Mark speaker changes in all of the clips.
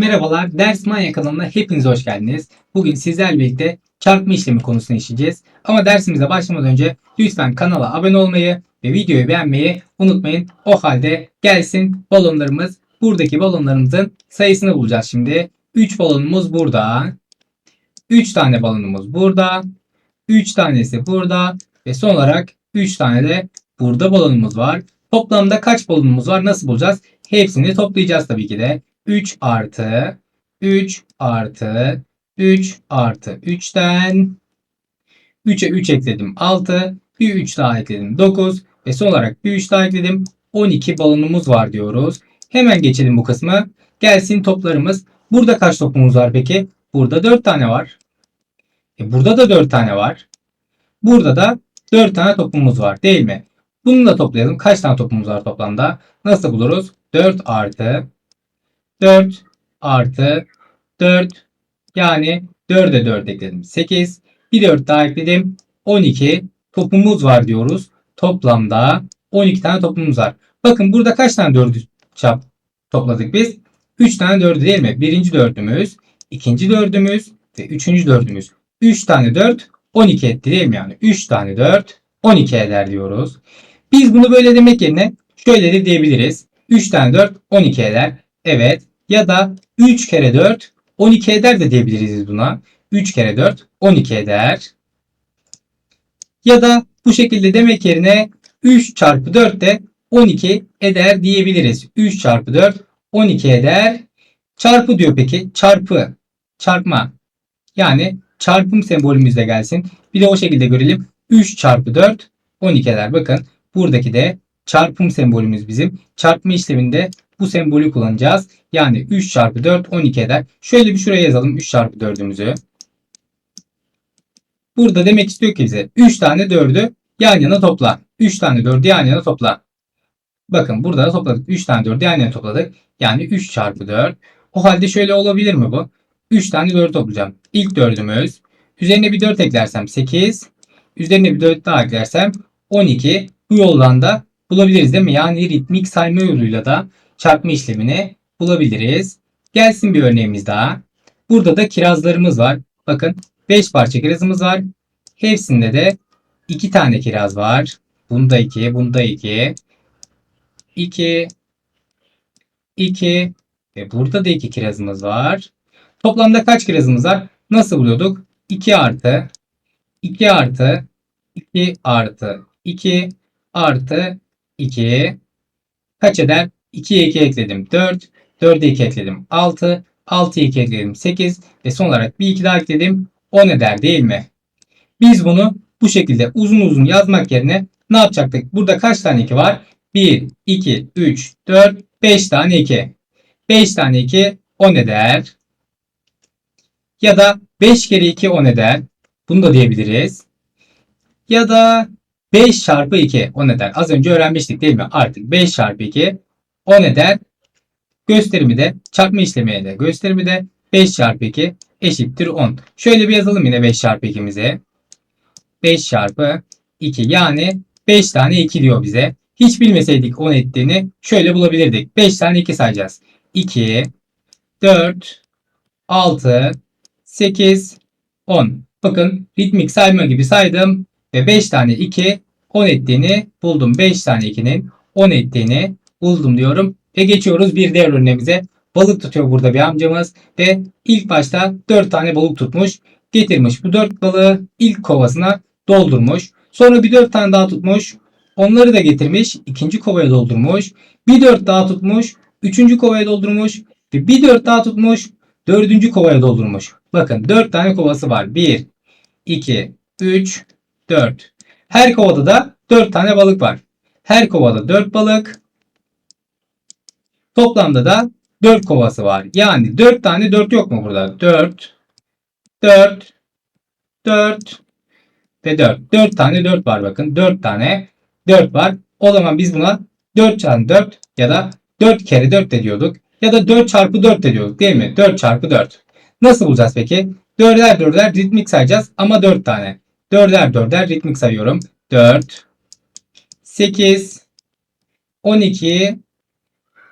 Speaker 1: Merhabalar, Ders Manya kanalına hepiniz hoş geldiniz. Bugün sizlerle birlikte çarpma işlemi konusunu işleyeceğiz. Ama dersimize başlamadan önce lütfen kanala abone olmayı ve videoyu beğenmeyi unutmayın. O halde gelsin balonlarımız. Buradaki balonlarımızın sayısını bulacağız şimdi. 3 balonumuz burada. 3 tane balonumuz burada. 3 tanesi burada. Ve son olarak 3 tane de burada balonumuz var. Toplamda kaç balonumuz var? Nasıl bulacağız? Hepsini toplayacağız tabii ki de. 3 artı 3 artı 3 artı 3'ten 3'e 3 ekledim 6. Bir 3 daha ekledim 9. Ve son olarak bir 3 daha ekledim 12 balonumuz var diyoruz. Hemen geçelim bu kısmı. Gelsin toplarımız. Burada kaç topumuz var peki? Burada 4 tane var. E burada da 4 tane var. Burada da 4 tane topumuz var değil mi? Bunu da toplayalım. Kaç tane topumuz var toplamda? Nasıl buluruz? 4 artı 4 artı 4 yani 4'e 4 ekledim. 8. Bir 4 daha ekledim. 12 topumuz var diyoruz. Toplamda 12 tane topumuz var. Bakın burada kaç tane 4'ü çap topladık biz? 3 tane 4'ü değil mi? Birinci dördümüz, ikinci dördümüz ve üçüncü dördümüz. 3 tane 4 12 etti değil mi yani? 3 tane 4 12 eder diyoruz. Biz bunu böyle demek yerine şöyle de diyebiliriz. 3 tane 4 12 eder. Evet. Ya da 3 kere 4 12 eder de diyebiliriz buna. 3 kere 4 12 eder. Ya da bu şekilde demek yerine 3 çarpı 4 de 12 eder diyebiliriz. 3 çarpı 4 12 eder. Çarpı diyor peki. Çarpı. Çarpma. Yani çarpım sembolümüz de gelsin. Bir de o şekilde görelim. 3 çarpı 4 12 eder. Bakın buradaki de çarpım sembolümüz bizim. Çarpma işleminde bu sembolü kullanacağız. Yani 3 çarpı 4 12 eder. Şöyle bir şuraya yazalım 3 çarpı 4'ümüzü. Burada demek istiyor ki bize 3 tane 4'ü yan yana topla. 3 tane 4'ü yan yana topla. Bakın burada da topladık. 3 tane 4'ü yan yana topladık. Yani 3 çarpı 4. O halde şöyle olabilir mi bu? 3 tane 4 toplayacağım. İlk 4'ümüz. Üzerine bir 4 eklersem 8. Üzerine bir 4 daha eklersem 12. Bu yoldan da bulabiliriz değil mi? Yani ritmik sayma yoluyla da çarpma işlemini bulabiliriz. Gelsin bir örneğimiz daha. Burada da kirazlarımız var. Bakın 5 parça kirazımız var. Hepsinde de 2 tane kiraz var. Bunda 2, bunda 2. 2 2 ve burada da 2 kirazımız var. Toplamda kaç kirazımız var? Nasıl buluyorduk? 2 artı 2 artı 2 artı 2 artı 2 kaç eder? 2'ye 2 ekledim 4. 4'e 2 ekledim 6. 6'ya 2 ekledim 8. Ve son olarak bir 2 daha ekledim 10 eder değil mi? Biz bunu bu şekilde uzun uzun yazmak yerine ne yapacaktık? Burada kaç tane 2 var? 1, 2, 3, 4, 5 tane 2. 5 tane 2 10 eder. Ya da 5 kere 2 10 eder. Bunu da diyebiliriz. Ya da 5 çarpı 2 10 eder. Az önce öğrenmiştik değil mi? Artık 5 çarpı 2 10 eder. Gösterimi de çarpma işlemiyle de gösterimi de 5 çarpı 2 eşittir 10. Şöyle bir yazalım yine 5 çarpı 2'mizi. 5 çarpı 2 yani 5 tane 2 diyor bize. Hiç bilmeseydik 10 ettiğini şöyle bulabilirdik. 5 tane 2 sayacağız. 2, 4, 6, 8, 10. Bakın ritmik sayma gibi saydım ve 5 tane 2 10 ettiğini buldum. 5 tane 2'nin 10 ettiğini buldum diyorum. Ve geçiyoruz bir diğer örneğimize. Balık tutuyor burada bir amcamız ve ilk başta 4 tane balık tutmuş. Getirmiş bu 4 balığı ilk kovasına doldurmuş. Sonra bir 4 tane daha tutmuş. Onları da getirmiş. ikinci kovaya doldurmuş. Bir 4 daha tutmuş. Üçüncü kovaya doldurmuş. Ve bir 4 daha tutmuş. Dördüncü kovaya doldurmuş. Bakın 4 tane kovası var. 1, 2, 3, 4. Her kovada da 4 tane balık var. Her kovada 4 balık. Toplamda da 4 kovası var. Yani 4 tane 4 yok mu burada? 4, 4, 4 ve 4. 4 tane 4 var bakın. 4 tane 4 var. O zaman biz buna 4 çarpı 4 ya da 4 kere 4 de diyorduk. Ya da 4 çarpı 4 de diyorduk değil mi? 4 çarpı 4. Nasıl bulacağız peki? 4'er 4'er ritmik sayacağız ama 4 tane. 4'er 4'er ritmik sayıyorum. 4, 8, 12,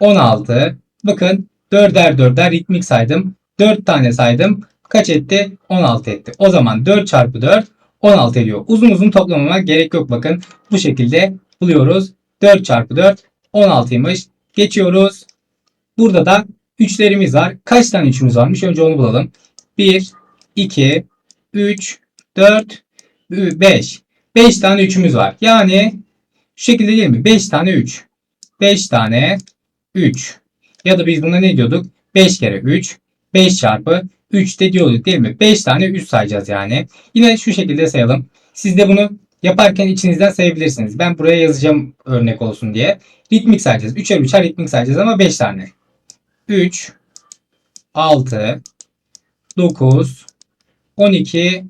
Speaker 1: 16. Bakın Dörder dörder ritmik saydım. 4 tane saydım. Kaç etti? 16 etti. O zaman 4 çarpı 4 16 ediyor. Uzun uzun toplamama gerek yok bakın. Bu şekilde buluyoruz. 4 çarpı 4 16'ymış. Geçiyoruz. Burada da 3'lerimiz var. Kaç tane 3'ümüz varmış? Önce onu bulalım. 1, 2, 3, 4, 5. 5 tane 3'ümüz var. Yani şu şekilde değil mi? 5 tane 3. 5 tane 3. Ya da biz buna ne diyorduk? 5 kere 3. 5 çarpı 3 de diyorduk değil mi? 5 tane 3 sayacağız yani. Yine şu şekilde sayalım. Siz de bunu yaparken içinizden sayabilirsiniz. Ben buraya yazacağım örnek olsun diye. Ritmik sayacağız. 3'er 3'er ritmik sayacağız ama 5 tane. 3, 6, 9, 12,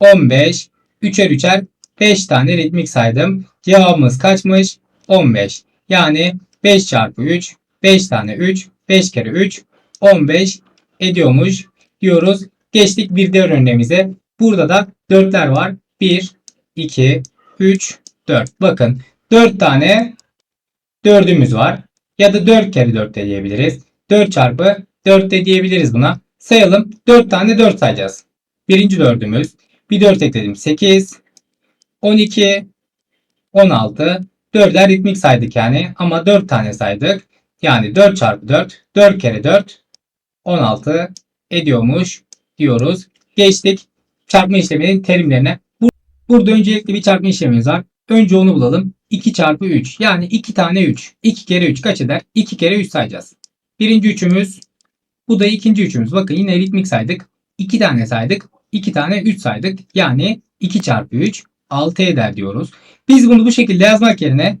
Speaker 1: 15, 3'er 3'er 5 tane ritmik saydım. Cevabımız kaçmış? 15. Yani 5 çarpı 3, 5 tane 3, 5 kere 3, 15 ediyormuş diyoruz. Geçtik bir diğer örneğimize. Burada da 4'ler var. 1, 2, 3, 4. Bakın 4 tane 4'ümüz var. Ya da 4 kere 4 de diyebiliriz. 4 çarpı 4 de diyebiliriz buna. Sayalım. 4 tane 4 sayacağız. Birinci dördümüz. Bir 4 ekledim. 8, 12, 16. 4'ler ritmik saydık yani. Ama 4 tane saydık. Yani 4 çarpı 4. 4 kere 4. 16 ediyormuş diyoruz. Geçtik çarpma işleminin terimlerine. Burada öncelikle bir çarpma işlemimiz var. Önce onu bulalım. 2 çarpı 3. Yani 2 tane 3. 2 kere 3 kaç eder? 2 kere 3 sayacağız. Birinci üçümüz. Bu da ikinci üçümüz. Bakın yine ritmik saydık. 2 tane saydık. 2 tane 3 saydık. Yani 2 çarpı 3 6 eder diyoruz. Biz bunu bu şekilde yazmak yerine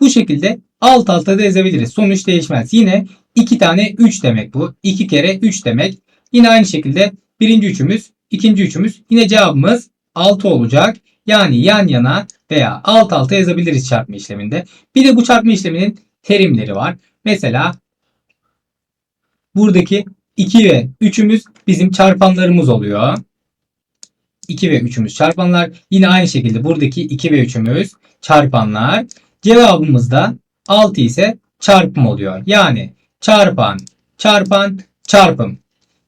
Speaker 1: bu şekilde alt alta da yazabiliriz. Sonuç değişmez. Yine 2 tane 3 demek bu. 2 kere 3 demek. Yine aynı şekilde birinci üçümüz, ikinci üçümüz. Yine cevabımız 6 olacak. Yani yan yana veya alt alta yazabiliriz çarpma işleminde. Bir de bu çarpma işleminin terimleri var. Mesela buradaki 2 ve 3'ümüz bizim çarpanlarımız oluyor. 2 ve 3'ümüz çarpanlar. Yine aynı şekilde buradaki 2 ve 3'ümüz çarpanlar. Cevabımız da 6 ise çarpım oluyor. Yani çarpan, çarpan, çarpım.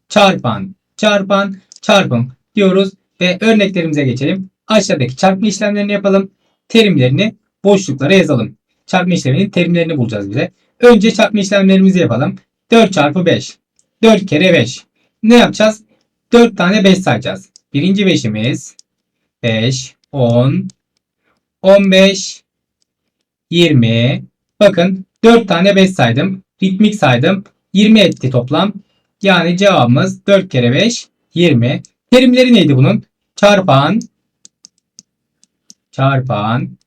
Speaker 1: Çarpan, çarpan, çarpım diyoruz ve örneklerimize geçelim. Aşağıdaki çarpma işlemlerini yapalım. Terimlerini boşluklara yazalım. Çarpma işleminin terimlerini bulacağız bize. Önce çarpma işlemlerimizi yapalım. 4 çarpı 5. 4 kere 5. Ne yapacağız? 4 tane 5 sayacağız. Birinci 5'imiz 5, 10, 15, 20. Bakın 4 tane 5 saydım. Ritmik saydım. 20 etti toplam. Yani cevabımız 4 kere 5 20. Terimleri neydi bunun? Çarpan çarpan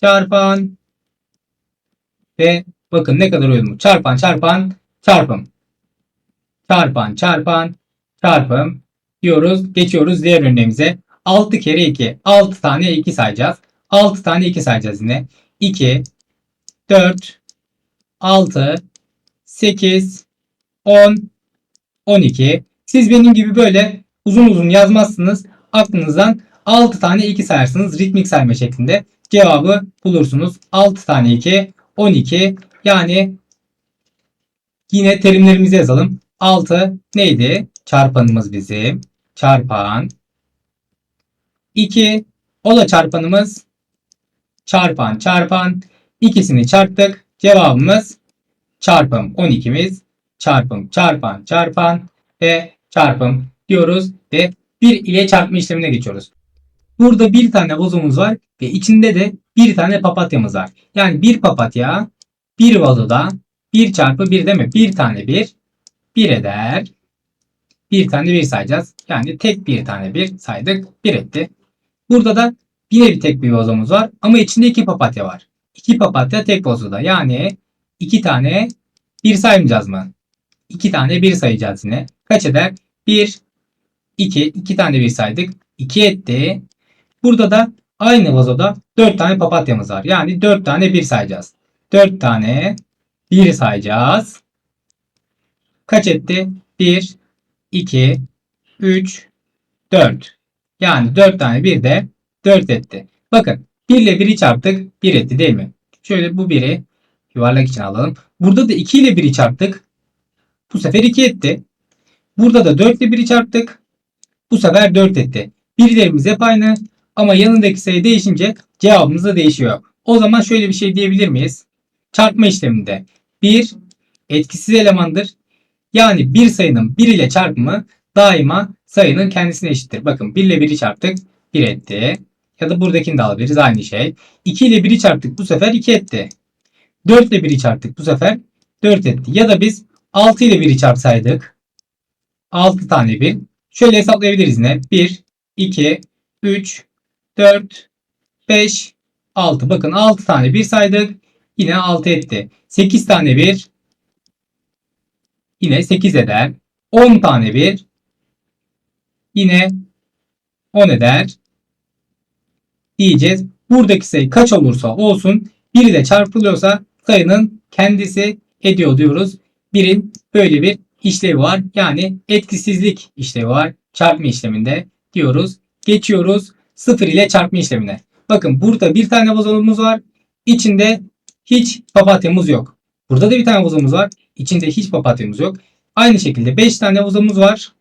Speaker 1: çarpan ve bakın ne kadar uyumlu. Çarpan çarpan çarpım. Çarpan çarpan çarpım diyoruz. Geçiyoruz diğer örneğimize. 6 kere 2. 6 tane 2 sayacağız. 6 tane 2 sayacağız yine. 2 4 6 8 10 12 Siz benim gibi böyle uzun uzun yazmazsınız. Aklınızdan 6 tane 2 sayarsınız ritmik sayma şeklinde. Cevabı bulursunuz. 6 tane 2 12 yani yine terimlerimizi yazalım. 6 neydi? Çarpanımız bizim. Çarpan. 2 o da çarpanımız. Çarpan çarpan. İkisini çarptık. Cevabımız çarpım 12'miz. Çarpım çarpan çarpan ve çarpım diyoruz ve 1 ile çarpma işlemine geçiyoruz. Burada bir tane vazomuz var ve içinde de bir tane papatyamız var. Yani bir papatya bir vazoda 1 çarpı 1 değil mi? Bir tane 1 1 eder. Bir tane 1 sayacağız. Yani tek bir tane 1 saydık 1 etti. Burada da yine bir tek bir vazomuz var ama içinde iki papatya var. İki papatya tek vazoda. Yani iki tane 1 saymayacağız mı? 2 tane 1 sayacağız yine. Kaç eder? 1, 2, 2 tane 1 saydık. 2 etti. Burada da aynı vazoda 4 tane papatyamız var. Yani 4 tane 1 sayacağız. 4 tane 1 sayacağız. Kaç etti? 1, 2, 3, 4. Yani 4 tane 1 de 4 etti. Bakın 1 ile 1'i çarptık 1 etti değil mi? Şöyle bu 1'i Yuvarlak için alalım. Burada da 2 ile 1'i çarptık. Bu sefer 2 etti. Burada da 4 ile 1'i çarptık. Bu sefer 4 etti. Birilerimiz hep aynı ama yanındaki sayı değişince cevabımız da değişiyor. O zaman şöyle bir şey diyebilir miyiz? Çarpma işleminde 1 etkisiz elemandır. Yani bir sayının 1 ile çarpımı daima sayının kendisine eşittir. Bakın 1 ile 1'i çarptık 1 etti. Ya da buradakini de alabiliriz aynı şey. 2 ile 1'i çarptık bu sefer 2 etti. 4 ile 1'i çarptık bu sefer 4 etti. Ya da biz 6 ile 1'i çarpsaydık 6 tane 1. Şöyle hesaplayabiliriz yine. 1, 2, 3, 4, 5, 6. Bakın 6 tane 1 saydık. Yine 6 etti. 8 tane 1 yine 8 eder. 10 tane 1 yine 10 eder. Diyeceğiz. Buradaki sayı kaç olursa olsun 1 ile çarpılıyorsa sayının kendisi ediyor diyoruz. 1'in böyle bir işlevi var. Yani etkisizlik işlevi var. Çarpma işleminde diyoruz. Geçiyoruz 0 ile çarpma işlemine. Bakın burada bir tane bozonumuz var. İçinde hiç papatyamız yok. Burada da bir tane bozonumuz var. İçinde hiç papatyamız yok. Aynı şekilde 5 tane bozonumuz var.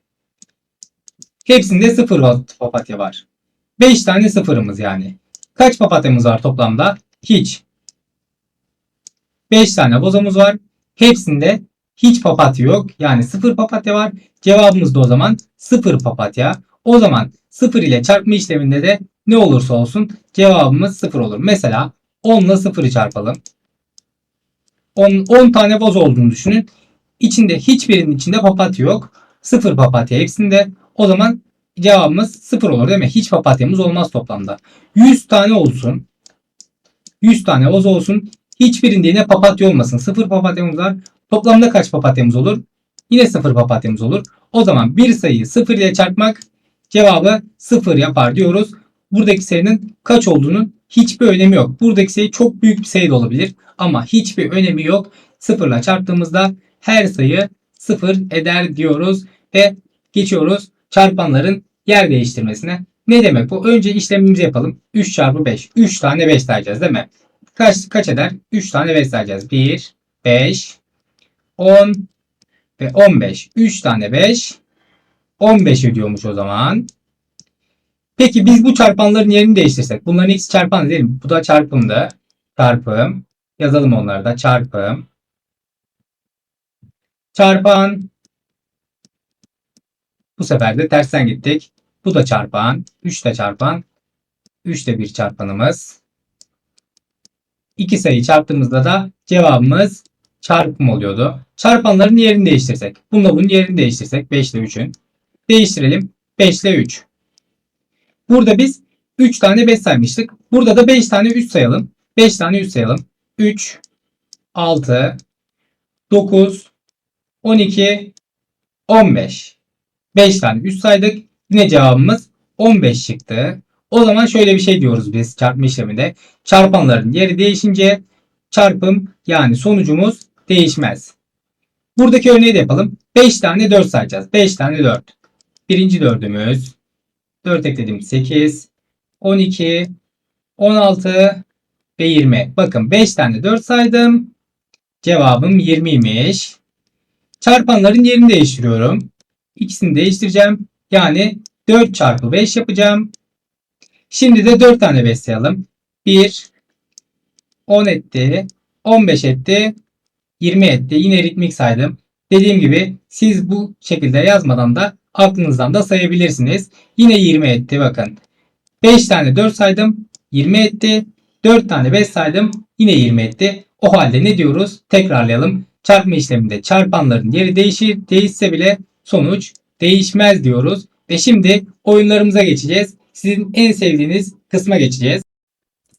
Speaker 1: Hepsinde 0 papatya var. 5 tane sıfırımız yani. Kaç papatyamız var toplamda? Hiç. 5 tane bozomuz var. Hepsinde hiç papatya yok. Yani 0 papatya var. Cevabımız da o zaman 0 papatya. O zaman 0 ile çarpma işleminde de ne olursa olsun cevabımız 0 olur. Mesela 10 ile 0'ı çarpalım. 10, 10 tane boz olduğunu düşünün. İçinde hiçbirinin içinde papatya yok. 0 papatya hepsinde. O zaman cevabımız 0 olur değil mi? Hiç papatyamız olmaz toplamda. 100 tane olsun. 100 tane boz olsun. Hiçbirinde yine papatya olmasın. 0 papatyamız var. Toplamda kaç papatyamız olur? Yine 0 papatyamız olur. O zaman bir sayıyı 0 ile çarpmak cevabı 0 yapar diyoruz. Buradaki sayının kaç olduğunun hiçbir önemi yok. Buradaki sayı çok büyük bir sayı da olabilir ama hiçbir önemi yok. 0 ile çarptığımızda her sayı 0 eder diyoruz ve geçiyoruz çarpanların yer değiştirmesine. Ne demek bu? Önce işlemimizi yapalım. 3 çarpı 5. 3 tane 5 sayacağız değil mi? Kaç, kaç eder? 3 tane 5 sayacağız. 1, 5, 10 ve 15. 3 tane 5. 15 ediyormuş o zaman. Peki biz bu çarpanların yerini değiştirsek. Bunların ikisi çarpan değil? Bu da çarpımdı. Çarpım. Yazalım onları da. Çarpım. Çarpan. Bu sefer de tersten gittik. Bu da çarpan. 3 de çarpan. 3 de bir çarpanımız. İki sayı çarptığımızda da cevabımız çarpım oluyordu. Çarpanların yerini değiştirsek. Bununla bunun yerini değiştirsek. 5 ile 3'ün. Değiştirelim. 5 ile 3. Burada biz 3 tane 5 saymıştık. Burada da 5 tane 3 sayalım. 5 tane 3 sayalım. 3, 6, 9, 12, 15. 5 tane 3 saydık. Yine cevabımız 15 çıktı. O zaman şöyle bir şey diyoruz biz çarpma işleminde. Çarpanların yeri değişince çarpım yani sonucumuz değişmez. Buradaki örneği de yapalım. 5 tane 4 sayacağız. 5 tane 4. Birinci dördümüz. 4 ekledim 8, 12, 16 ve 20. Bakın 5 tane 4 saydım. Cevabım 20'ymiş. Çarpanların yerini değiştiriyorum. İkisini değiştireceğim. Yani 4 çarpı 5 yapacağım. Şimdi de 4 tane 5 sayalım. 1, 10 etti, 15 etti, 20 etti. Yine ritmik saydım. Dediğim gibi siz bu şekilde yazmadan da aklınızdan da sayabilirsiniz. Yine 20 etti bakın. 5 tane 4 saydım. 20 etti. 4 tane 5 saydım. Yine 20 etti. O halde ne diyoruz? Tekrarlayalım. Çarpma işleminde çarpanların yeri değişir. Değişse bile sonuç değişmez diyoruz. Ve şimdi oyunlarımıza geçeceğiz. Sizin en sevdiğiniz kısma geçeceğiz.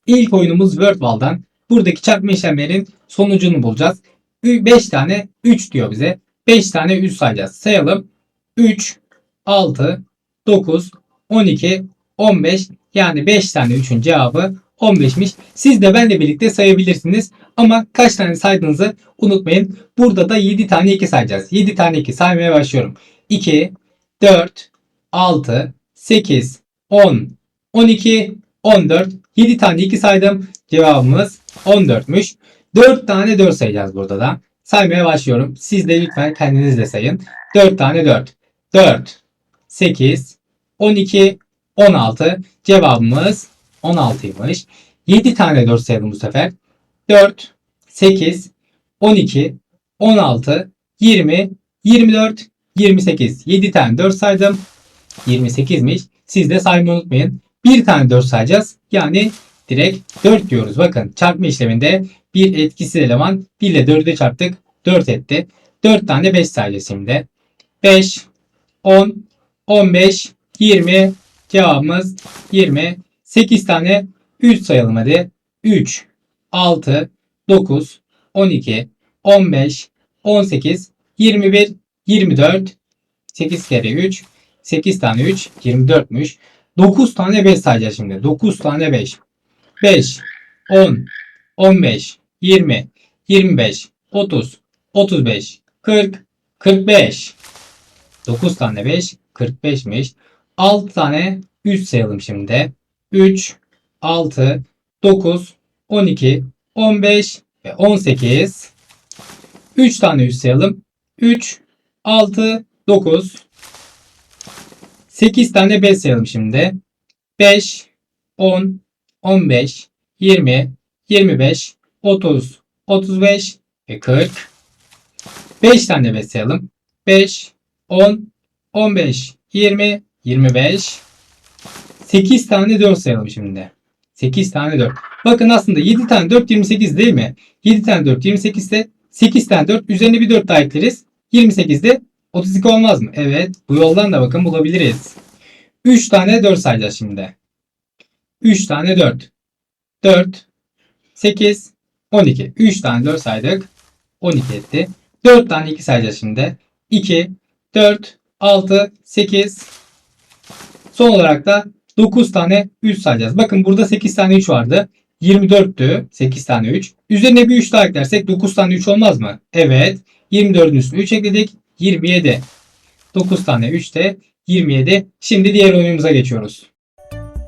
Speaker 1: İlk oyunumuz WordWall'dan. Buradaki çarpma işlemlerin sonucunu bulacağız. 5 tane 3 diyor bize. 5 tane 3 sayacağız. Sayalım. 3, 6, 9, 12, 15 yani 5 tane 3'ün cevabı 15'miş. Siz de benle birlikte sayabilirsiniz. Ama kaç tane saydığınızı unutmayın. Burada da 7 tane 2 sayacağız. 7 tane 2 saymaya başlıyorum. 2, 4, 6, 8, 10, 12, 14. 7 tane 2 saydım. Cevabımız 14'müş. 4 tane 4 sayacağız burada da. Saymaya başlıyorum. Siz de lütfen kendiniz de sayın. 4 tane 4. 4, 8, 12, 16. Cevabımız 16'ymış. 7 tane 4 sayalım bu sefer. 4, 8, 12, 16, 20, 24, 28. 7 tane 4 saydım. 28'miş. Siz de saymayı unutmayın. Bir tane 4 sayacağız. Yani direkt 4 diyoruz. Bakın çarpma işleminde bir etkisiz eleman 1 ile 4'e çarptık. 4 etti. 4 tane 5 sayacağız şimdi. 5, 10, 15, 20. Cevabımız 20. 8 tane 3 sayalım hadi. 3, 6, 9, 12, 15, 18, 21, 24. 8 kere 3. 8 tane 3. 24'müş. 9 tane 5 sayacağız şimdi. 9 tane 5. 5, 10, 15, 20, 25, 30, 35, 40, 45. 9 tane 5, 45'miş. 6 tane 3 sayalım şimdi. 3, 6, 9, 12, 15 ve 18. 3 tane 3 sayalım. 3, 6, 9. 8 tane 5 sayalım şimdi. 5, 10, 15, 20, 25, 30, 35 ve 40. 5 tane 5 sayalım. 5, 10, 15, 20, 25. 8 tane 4 sayalım şimdi. 8 tane 4. Bakın aslında 7 tane 4 28 değil mi? 7 tane 4 28 ise 8 tane 4 üzerine bir 4 daha ekleriz. 28'de 32 olmaz mı? Evet. Bu yoldan da bakın bulabiliriz. 3 tane 4 sayacağız şimdi. 3 tane 4. 4, 8, 12. 3 tane 4 saydık. 12 etti. 4 tane 2 sayacağız şimdi. 2, 4, 6, 8. Son olarak da 9 tane 3 sayacağız. Bakın burada 8 tane 3 vardı. 24'tü. 8 tane 3. Üzerine bir 3 daha eklersek 9 tane 3 olmaz mı? Evet. 24'ün üstüne 3 ekledik. 27. 9 tane 3 de 27. Şimdi diğer oyunumuza geçiyoruz.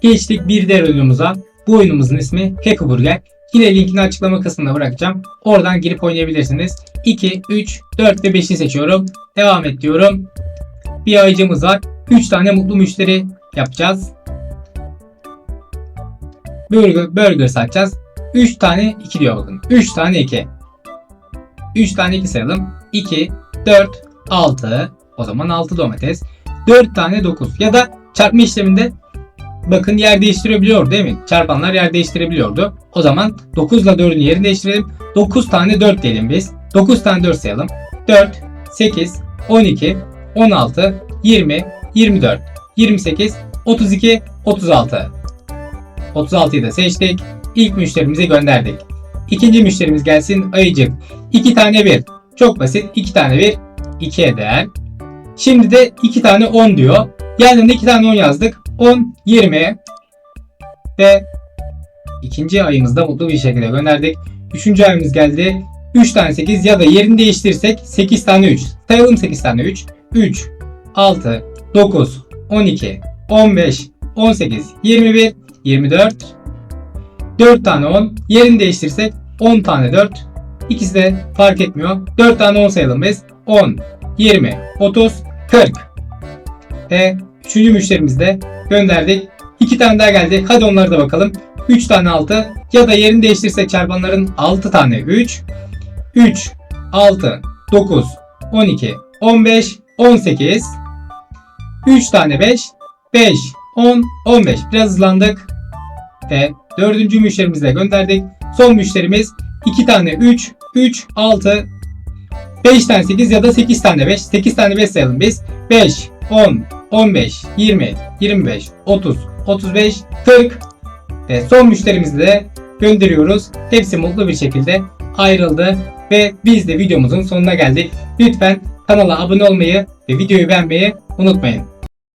Speaker 1: Geçtik bir diğer oyunumuza. Bu oyunumuzun ismi Happy Burger. Yine linkini açıklama kısmına bırakacağım. Oradan girip oynayabilirsiniz. 2, 3, 4 ve 5'i seçiyorum. Devam et diyorum. Bir ayıcımız var. 3 tane mutlu müşteri yapacağız. Burger, burger satacağız. 3 tane 2 diyor bakın. 3 tane 2. 3 tane 2 sayalım. 2, 4, 6. O zaman 6 domates. 4 tane 9. Ya da çarpma işleminde bakın yer değiştirebiliyor değil mi? Çarpanlar yer değiştirebiliyordu. O zaman 9 ile 4'ün yerini değiştirelim. 9 tane 4 diyelim biz. 9 tane 4 sayalım. 4, 8, 12, 16, 20, 24, 28, 32, 36. 36'yı da seçtik. İlk müşterimize gönderdik. İkinci müşterimiz gelsin ayıcık. 2 tane 1. Çok basit. 2 tane 1. 2 eder. Şimdi de 2 tane 10 diyor. Yanında 2 tane 10 yazdık. 10, 20 ve ikinci ayımızda mutlu bir şekilde gönderdik. Üçüncü ayımız geldi. 3 tane 8 ya da yerini değiştirirsek 8 tane 3. Sayalım 8 tane 3. 3, 6, 9, 12, 15, 18, 21, 24, 4 tane 10. Yerini değiştirirsek 10 tane 4. İkisi de fark etmiyor. 4 tane 10 sayalım biz. 10, 20, 30, 40. Ve üçüncü müşterimizi de gönderdik. 2 tane daha geldi. Hadi onları da bakalım. 3 tane 6 ya da yerini değiştirirsek çarpanların 6 tane 3. 3, 6, 9, 12, 15, 18. 3 tane 5, 5, 10, 15. Biraz hızlandık. Ve dördüncü müşterimizi de gönderdik. Son müşterimiz 2 tane 3, 3, 6, 5 tane 8 ya da 8 tane 5. 8 tane 5 sayalım biz. 5, 10, 15, 20, 25, 30, 35, 40 ve son müşterimizi de gönderiyoruz. Hepsi mutlu bir şekilde ayrıldı ve biz de videomuzun sonuna geldik. Lütfen kanala abone olmayı ve videoyu beğenmeyi unutmayın.